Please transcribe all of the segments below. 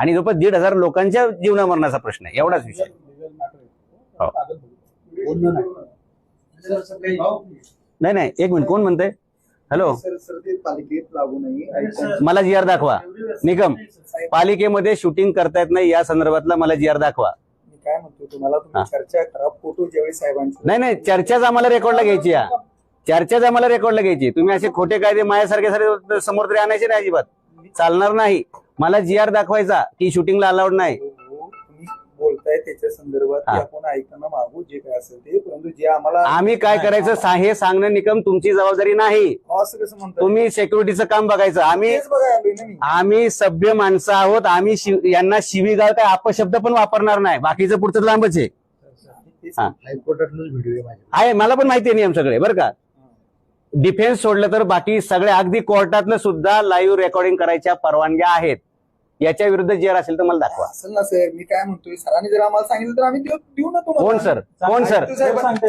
आणि जवळपास दीड हजार लोकांच्या जीवनामरणाचा प्रश्न आहे एवढाच विषय. हो. नाही नाही एक मिनिट कोण म्हणतंय? हॅलो मला जी आर दाखवा. निगम पालिकेमध्ये शूटिंग करतायत नाही या संदर्भातला मला जी आर दाखवा. मी काय म्हणतो तुम्हाला. तुम्ही चर्चा करा फोटो ज्यावेळी साहेबांचे नाही नाही चर्चाच आम्हाला रेकॉर्डला घ्यायची या. चर्चाच आम्हाला रेकॉर्डला घ्यायची. तुम्ही असे खोटे कायदे माझ्यासारखे सारे समोर तरी आणायचे नाही अजिबात. चालणार नाही. मला जी आर दाखवायचा की शूटिंगला अलाउड नाही. हो, तुम्ही बोलताय त्याच्या संदर्भात हा. ते आपण ऐकणं मागू जे काय असेल ते. परंतु जे आम्हाला आम्ही काय करायचं सा- हे सांगणं निकम तुमची जबाबदारी नाही. अहो, असं कसं म्हणतो तुम्ही सेक्युरिटीचं काम बघायचं. आम्ही तेच बघा आलोय ना मी. आम्ही सभ्य माणसं आहोत. आम्ही शिव- यांना शिवीगाळ काय अपशब्द पण वापरणार नाही. बाकीचं पुढचं लांबच आहे. तेच हा. हायकोर्टातूनच व्हिडिओ आहे माझ्या आहे मला पण माहिती आहे नियम सगळे बरं का? डिफेन्स सोडलं तर बाकी सगळे अगदी कोर्टातलं सुद्धा लाईव्ह रेकॉर्डिंग करायच्या परवानग्या आहेत. याच्या विरुद्ध जे असेल तर मला दाखवा. असेल ना सर मी काय म्हणतोय सरांनी जर आम्हाला सांगितलं तर आम्ही देऊ देऊ ना तुम्हाला. कोण सर? कोण सर?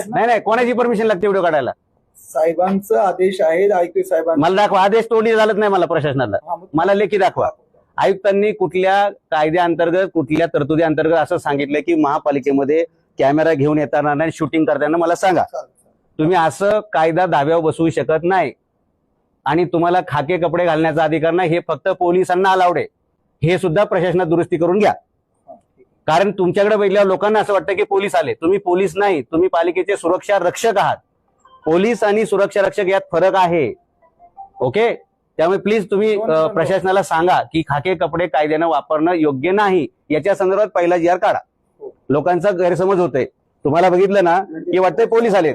नाही नाही कोणाची परमिशन लागते व्हिडिओ काढायला? साहेबांचा आदेश आहे आयुक्त साहेबांचा मला दाखवा आदेश तोडी झालत नाही मला प्रशासनाला. हा, मग- मला लेखी दाखवा. आयुक्तांनी कुठल्या कायद्याअंतर्गत कुठल्या तरतुदी अंतर्गत असं सांगितलं की महापालिकेमध्ये कॅमेरा घेऊन येताना नाही शूटिंग करताना मला सांगा. तुम्ही असं कायदा धाब्यावर बसवू शकत नाही. आणि तुम्हाला खाके कपडे घालण्याचा अधिकार नाही हे फक्त पोलिसांना अलाउड आहे. हे सुद्धा प्रशासनात दुरुस्ती करून घ्या. कारण तुमच्याकडे बघितल्यावर लोकांना असं वाटतं की पोलीस आले. तुम्ही पोलीस नाही तुम्ही पालिकेचे सुरक्षा रक्षक आहात. पोलीस आणि सुरक्षा रक्षक यात फरक आहे. ओके? त्यामुळे प्लीज तुम्ही. प्रशासनाला सांगा की खाके कपडे कायद्यानं वापरणं योग्य नाही. याच्या संदर्भात पहिला जी आर काढा. हो. लोकांचा गैरसमज होतोय. तुम्हाला बघितलं ना की वाटतंय पोलीस आले